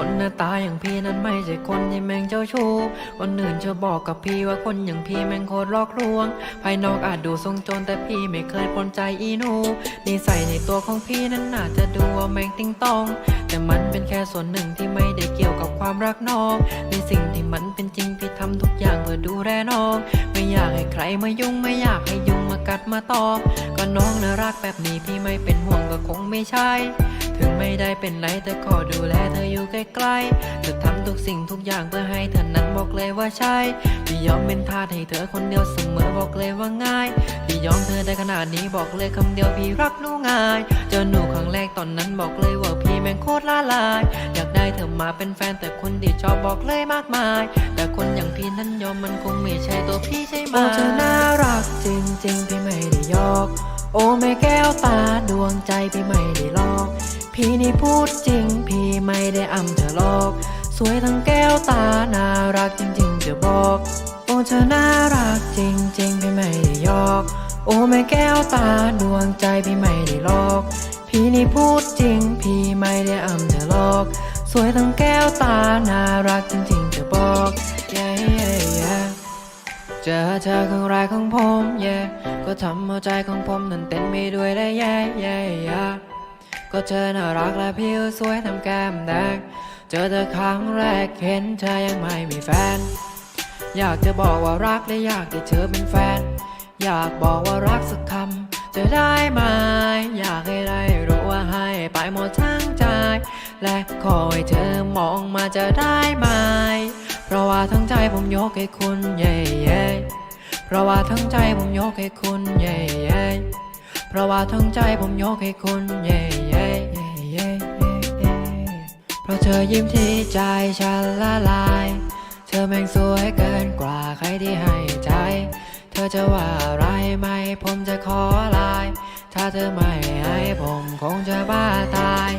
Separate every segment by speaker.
Speaker 1: คนหน้าตาอย่างพี่นั้นไม่ใช่คนที่แม่งเจ้าชู้คนอื่นจะบอกกับพี่ว่าคนอย่างพี่แม่งโคตรหลอกลวง ภายนอกอาจดูทรงโจรแต่พี่ไม่เคยปนใจอีนูนิสัยในตัวของพี่นั้นน่าจะดูว่าแม่งติ้งตอง แต่มันเป็นแค่ส่วนหนึ่งที่ไม่ได้เกี่ยวกับความรักน้อง ในสิ่งที่มันเป็นจริงพี่ทำทุกอย่างเพื่อดูแลน้อง ไม่อยากให้ใครมายุ่งไม่อยากให้ยุ่งมากัดมาตอบก็น้องน่ารักแบบนี้พี่ไม่เป็นห่วงก็คงไม่ใช่ ไม่ได้เป็นไรแต่ขอดูแลเธออยู่ใกล้ๆ จะทำทุกสิ่งทุกอย่างเพื่อให้เธอนั้นบอกเลยว่าใช่พี่ยอมเป็นทาสให้เธอคนเดียวเสมอบอกเลยว่าง่ายพี่ยอมเธอได้ขนาดนี้บอกเลยคำเดียวพี่รักหนูง่าย เจอหนูครั้งแรกตอนนั้นบอกเลยว่าพี่แม่งโคตรละลาย อยากได้เธอมาเป็นแฟนแต่คนที่ชอบบอกเลยมากมาย แต่คนอย่างพี่นั้นยอมมันคงไม่ใช่ตัวพี่ใช่ไหมโอ้เธอน่ารักจริงๆพี่ไม่ได้หยอก โอ้แม่แก้วตาดวงใจพี่ไม่ได้หลอก พี่นี่พูดจริง พี่ไม่ได้อำเธอหรอก สวยทั้งแก้วตา น่ารักจริง ๆ จะบอก โอ้เธอน่ารักจริง ๆ พี่ไม่ได้ยอก โอ้แม่แก้วตาดวงใจพี่ไม่ได้หลอก พี่นี่พูดจริง พี่ไม่ได้อำเธอหรอก สวยทั้งแก้วตา น่ารักจริง ๆ จะบอก yeah, yeah, yeah เจอเธอครั้งแรกของผม yeah ก็ทำเอาใจของผมนั้นเต้นไม่ด้วยได้ yeah, yeah, yeah ก็เธอน่ารักและผิวสวยทำแก้มแดง เจอเธอครั้งแรกเห็นเธอยังไม่มีแฟน อยากจะบอกว่ารักและอยากให้เธอเป็นแฟน อยากบอกว่ารักสักคำจะได้ไหมอยากให้ได้รู้ว่าให้ไปหมดทั้งใจ และขอให้เธอมองมาจะได้ไหม เพราะว่าทั้งใจผมยกให้คุณเย่เย่เพราะว่าทั้งใจผมยกให้คุณเย่เย่ เพราะว่าทั้งใจผมยกให้คุณเย่เย่เย่เย่เย่เย่เพราะเธอยิ้มที่ใจฉันละลาย เธอแม่งสวยเกินกว่าใครที่ให้ใจ เธอจะว่าอะไรไหมผมจะขอลาย ถ้าเธอไม่ให้ผมคงจะบ้าตาย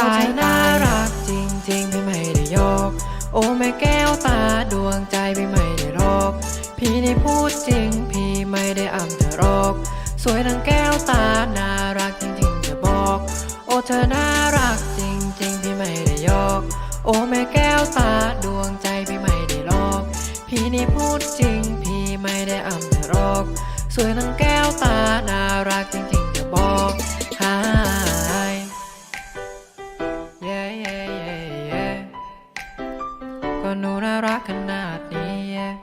Speaker 1: ตายน่ารักจริงๆพี่ไม่ได้ยก โอ้แม่แก้วตาดวงใจพี่ไม่ได้หลอกพี่นี่พูดจริง วยทั้งแก้วตา น่ารักจริงๆจะบอก โอ้เธอน่ารักจริงๆ พี่ไม่ได้ยอก โอ้แม่แก้วตาดวงใจพี่ไม่ได้หลอก พี่นี่พูดจริง พี่ไม่ได้อำเธอหรอก สวยทั้งแก้วตา น่ารักจริงๆจะบอกหาย yeah, yeah, yeah, yeah ก็หนูน่ารักขนาดนี้ yeah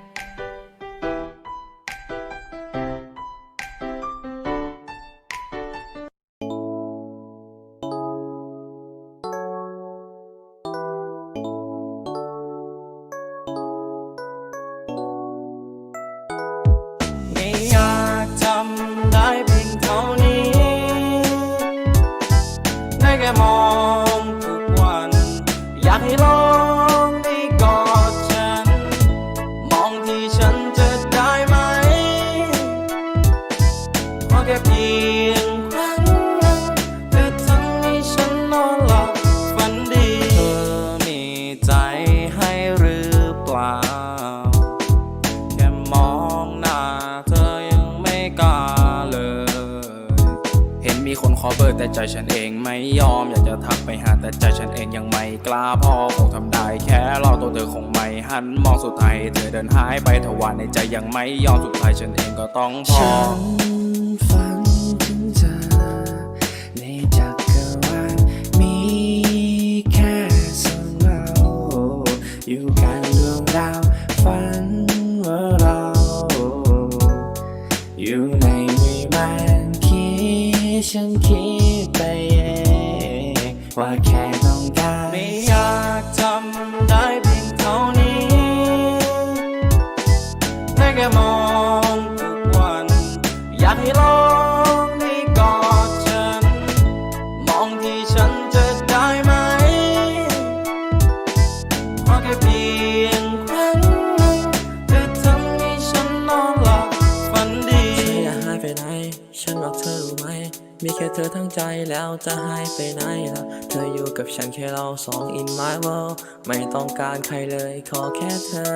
Speaker 2: ฉันเองไม่ยอมอยากจะทักไปหาแต่ใจฉันเองยังไม่กล้าพอคงทำได้แค่รอตัวเธอคงไม่หันมองสุดท้ายเธอเดินหายไปทว่าในใจยังไม่ยอมสุดท้ายฉันเองก็ต้องพอ
Speaker 3: ฉันฝันถึงเธอในจักรวาลมีแค่สองเราอยู่กันดวงดาวฝันว่าเราอยู่ในวิมานคิดฉันคิดไป เอ
Speaker 2: มีแค่เธอทั้
Speaker 3: งใจแล้วจะหายไปไหนล่ะ เธออยู่กับฉันแค่เราสอง in my world ไม่ต้องการใครเลยขอแค่เธอ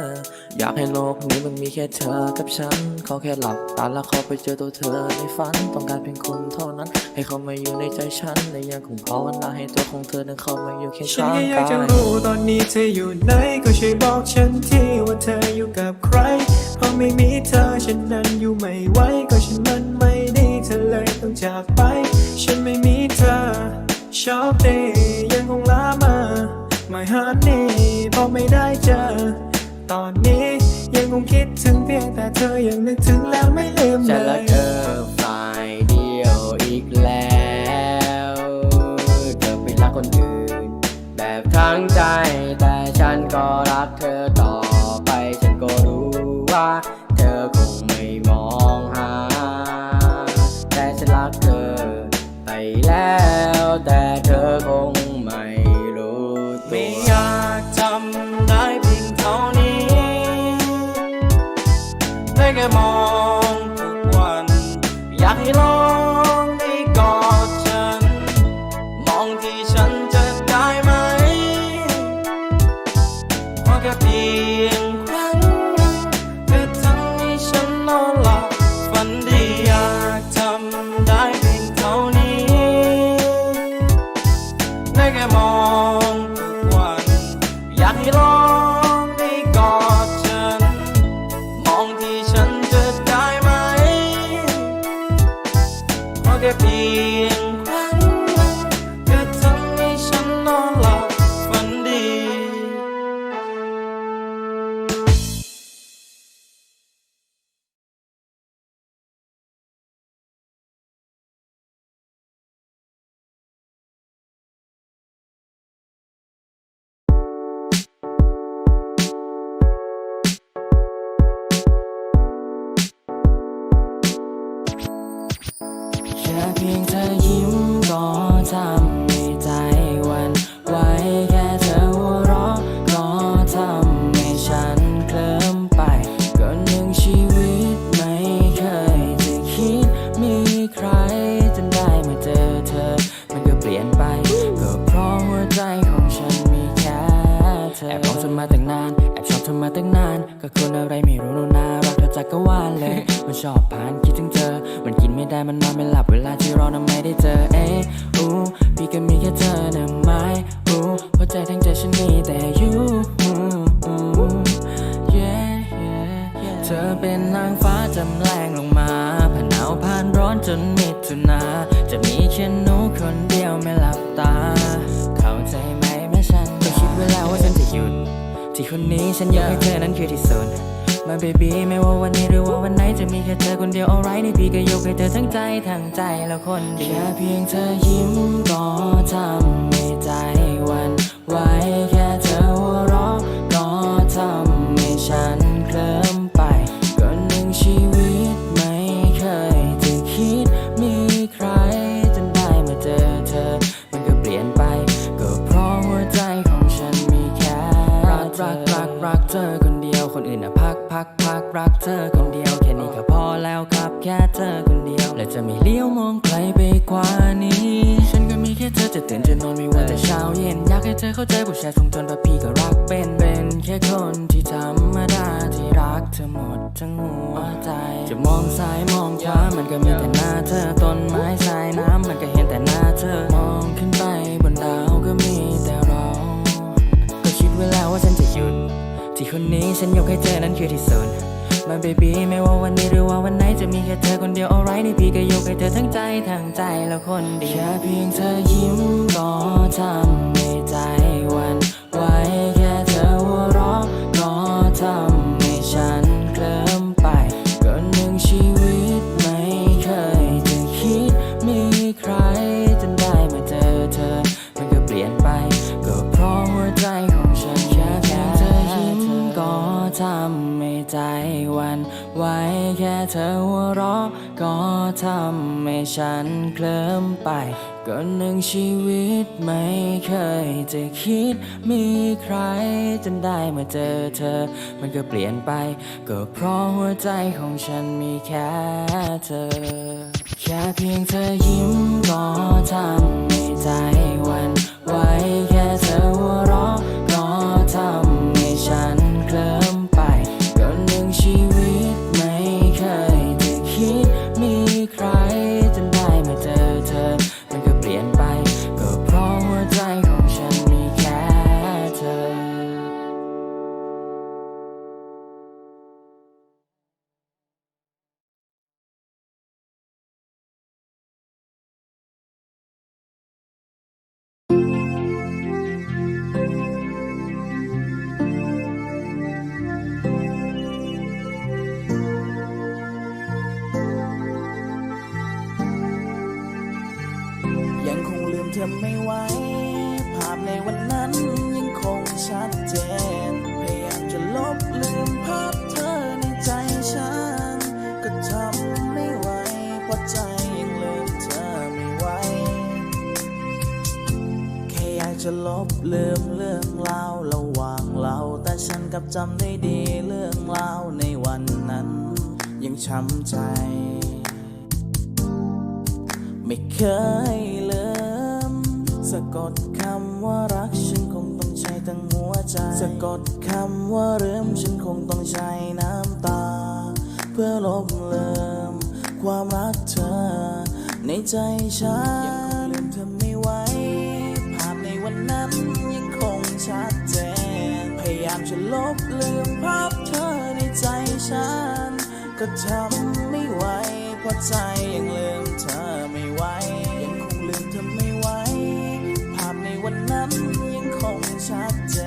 Speaker 3: อยากให้โลกนี้มันมีแค่เธอกับฉัน ขอแค่หลับตาแล้วข้าไปเจอตัวเธอในฝัน ต้องการเพียงคุณเท่านั้น ให้เขามาอยู่ในใจฉันและยังคงภาวนาให้ตัวของเธอนั้นเข้ามาอยู่เคียง
Speaker 4: ฉันแค่อยากจะรู้ตอนนี้เธออยู่ไหนก็ช่วยบอกฉันทีว่าเธออยู่กับใครเพราะไม่มีเธอฉันนั้น เธอยังนึกถึงแล้วไม่ลืม
Speaker 3: ฉั
Speaker 4: เล
Speaker 3: นรักเธอฝ่ายเดียวอีกแล้ว เธอไปรักคนอื่น แบบทั้งใจ แต่ฉันก็รักเธอต่อไป ฉันก็รู้ว่า
Speaker 2: พียงเธอยิ้มก็ทำให้
Speaker 3: ใจวันไหวแค่เธอหัวเราะก็ทำให้ฉันเคลิ้มไปก็หนึ่งชีวิตไม่เคยจะคิดมีใครจนได้มาเจอเธอ มันก็เปลี่ยนไป ก็เพราะหัวใจของฉันมีแค่เธอแอบมองเธอมาตั้งนานแอบชอบเธอมาตั้งนาน ก็คนอะไรไม่รู้นูน่ารักเธอจักรวาลเลยมันชอบผ่าน มันกินไม่ได้มันนอนไม่หลับเวลาที่รอน่ะไม่ได้เจอเอ๊ะอู้พี่ก็มีแค่เธอนะไม่รู้หัวใจทั้งใจฉันมีแต่ you อู้อู้ yeah yeah yeah เธอเป็นนางฟ้าจำแรงลงมาผ่านหนาวผ่านร้อนจนมิถุนาจะมีแค่หนูคนเดียวไม่หลับตา เข้าใจไหมแม่ฉันก็คิดไว้แล้วว่าฉันจะหยุด ที่คนนี้ฉันอยากให้เธอนั้นคือที่สุด My baby ไม่ว่าวันนี้หรือว่าวันไหนจะมีแค่เธอคนเดียว alright นี่พี่ก็ยกให้เธอทั้งใจทั้งใจแล้วคนเดียวแค่เพียงเธอยิ้มก็ทำให้ใจวันไหวแค่ คนอื่นนะพักพักพักรักเธอคนเดียว แค่นี้ก็พอแล้วครับแค่เธอคนเดียว และจะไม่เลี้ยวมองใครไปกว่านี้ ฉันก็มีแค่เธอจะตื่นจะนอนไม่ว่าแต่เช้าเย็น อยากให้เธอเข้าใจผู้ชายทรงทนเพราะพี่ก็รักเป็นเป็นแค่คนที่ธรรมดาที่รักเธอหมดทั้งหัวใจ จะมองซ้ายมองขวามันก็มีแต่หน้าเธอต้นไม้สายน้ำมันก็เห็นแต่หน้าเธอมองขึ้นไป ที่คนนี้ฉันยกให้เธอนั้นคือที่สุด My baby ไม่ว่าวันนี้หรือว่าวันไหนจะมีแค่เธอคนเดียว alright นี่พี่ก็ยกให้เธอทั้งใจทั้งใจแล้วคนเดียวแค่เพียงเธอยิ้มก็ทำ เธอหัวเราะก็ทำให้ฉันเคลิ้มไปก็หนึ่งชีวิตไม่เคยจะคิดมีใครจนได้มาเจอเธอ มันก็เปลี่ยนไป ก็เพราะหัวใจของฉันมีแค่เธอ แค่เพียงเธอยิ้มก่อน จะล
Speaker 2: บลืมเรื่องราวระหว่างเรา แต่ฉันกลับจำได้ดีเรื่องราวในวันนั้น ยังช้ำใจ ไม่เคยลืมสะกดคำว่ารักฉันคงต้องใช้ทั้งหัวใจ สะกดคำว่าลืมฉันคงต้องใช้น้ำตา เพื่อลบลืมความรักเธอในใจฉัน บลืมภาพเธอในใจฉัน ก็ทำไม่ไหวเพราะใจยังลืมเธอไม่ไหวยังคงลืมเธอไม่ไหวภาพในวันนั้นยังคงชัดเจ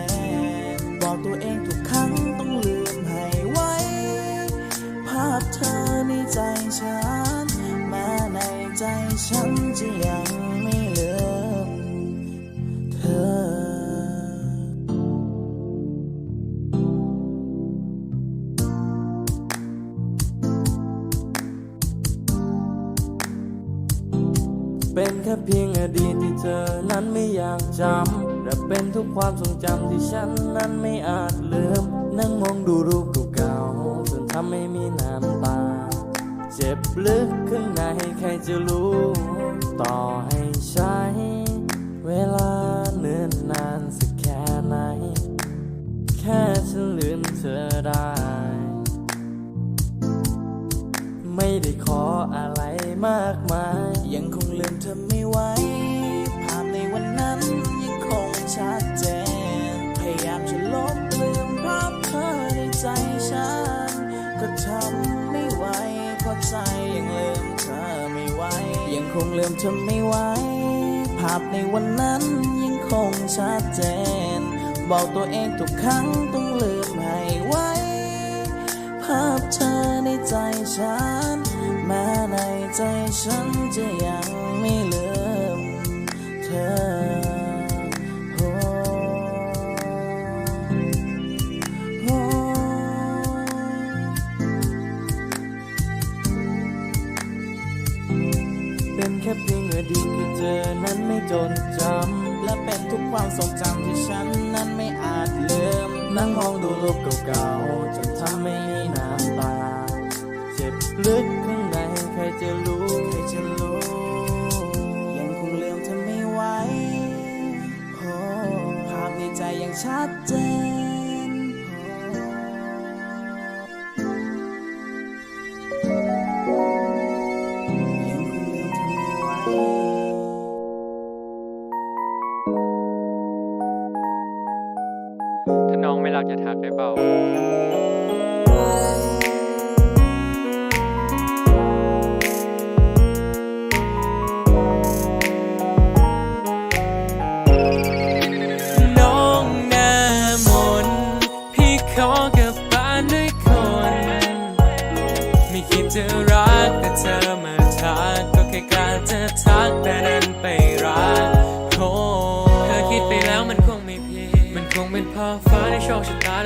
Speaker 2: นบอกตัวเองทุกครั้งต้องลืมให้ไหวภาพเธอในใจฉันแม้ในใจฉันจะยัง
Speaker 3: แต่เป็นทุกความทรงจำที่ฉันนั้นไม่อาจลืม นั่งมองดูรูปเก่าๆจนทำให้มีน้ำตา เจ็บลึกข้างในใครจะรู้ ต่อให้ใช้ เวลาเนิ่นนานสักแค่ไหน แค่ฉันลืมเธอได้ ไม่ได้ขออะไรมากมาย
Speaker 2: ยังคงลืมเธอ ลืมเธอไม่ไหว ภาพในวันนั้นยังคงชัดเจน บอกตัวเองทุกครั้งต้องลืมให้ไว ภาพเธอในใจฉัน แม้ในใจฉันจะยังไม่ลืมเธอ
Speaker 3: ดีที่เธอนั้นไม่จดจำ
Speaker 2: และเป็นทุกความทรงจำที่ฉันนั้นไม่อาจลืม
Speaker 3: นั่งมองดูรูปเก่าๆจนทำให้มีน้ำตา เจ็บลึกข้างในใครจะรู้
Speaker 2: ใครจะรู้ ยังคงลืมเธอไม่ไหวภาพในใจยังชัดเจน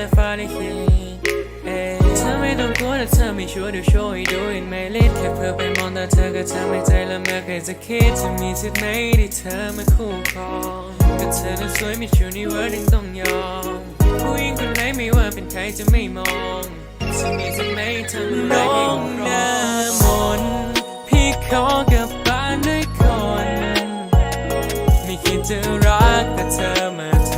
Speaker 3: และฟ้าในคิดเอ้ยเธอไม่ต้องกลัวถ้าเธอไม่
Speaker 5: ชัวร์เดี๋ยวโชว์ให้ดูเห็นไหมลิดแค่เพื่อไปมองแต่เธอก็ทำให้ใจละเมอใครจะคิดจะมีสิทธิ์ไหมที่เธอมาคู่ครองก็เธอนั้นสวยม่ชูนี่เวิร์ดยังต้องยอมผู้หญิงคนไหนไม่ว่าเป็นใครจะไม่มองสิ่งนี้ทำไหมเธอไม่ร้องหน้ามนพี่ขอกลับบ้านด้วยคนไม่คิดจะรักแต่เธอมา